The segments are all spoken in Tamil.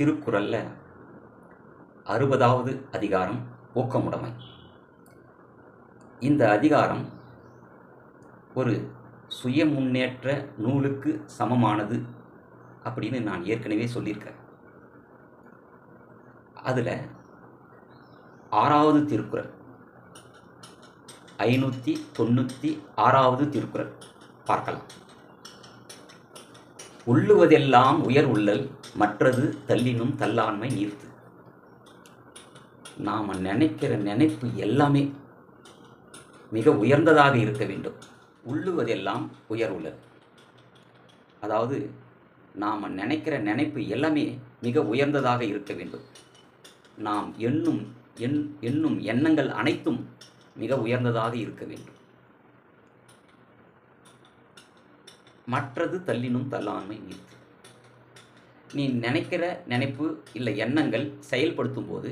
திருக்குறளில் அறுபதாவது அதிகாரம் ஊக்கமுடைமை. இந்த அதிகாரம் ஒரு சுய முன்னேற்ற நூலுக்கு சமமானது அப்படின்னு நான் ஏற்கனவே சொல்லியிருக்கேன். அதில் ஆறாவது திருக்குறள் ஐநூற்றி தொண்ணூற்றி ஆறாவது திருக்குறள் பார்க்கலாம். உள்ளுவதெல்லாம் உயர் உள்ளல் மற்றது தள்ளினும் தள்ளாண்மை நீர்த்து. நாம் நினைக்கிற நினைப்பு எல்லாமே மிக உயர்ந்ததாக இருக்க வேண்டும். உள்ளுவதெல்லாம் உயர் உள்ளல். அதாவது நாம் நினைக்கிற நினைப்பு எல்லாமே மிக உயர்ந்ததாக இருக்க வேண்டும். நாம் எண்ணும் எண் எண்ணும் எண்ணங்கள் அனைத்தும் மிக உயர்ந்ததாக இருக்க வேண்டும். மற்றது தள்ளினும் தள்ளாமை நீத்து நீ நினைக்கிற நினைப்பு இல்லை எண்ணங்கள் செயல்படுத்தும் போது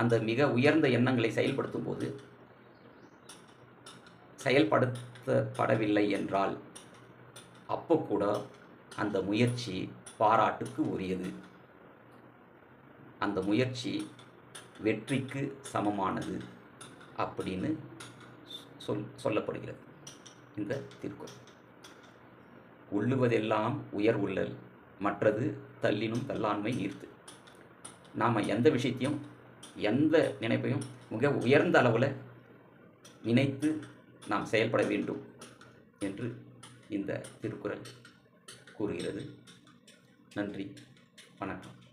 அந்த மிக உயர்ந்த எண்ணங்களை செயல்படுத்தும் போது செயல்படுத்தப்படவில்லை என்றால் அப்போ கூட அந்த முயற்சி பாராட்டுக்கு உரியது. அந்த முயற்சி வெற்றிக்கு சமமானது அப்படின்னு சொல் சொல்லப்படுகிறது. இந்த திருக்குறள். உள்ளுவதெல்லாம் உயர் உள்ளல் மற்றது தள்ளினும் தள்ளாண்மை நீர்த்து நாம் எந்த விஷயத்தையும் எந்த நினைப்பையும் மிக உயர்ந்த அளவில் நினைத்து நாம் செயல்பட வேண்டும் என்று இந்த திருக்குறள் கூறுகிறது. நன்றி. வணக்கம்.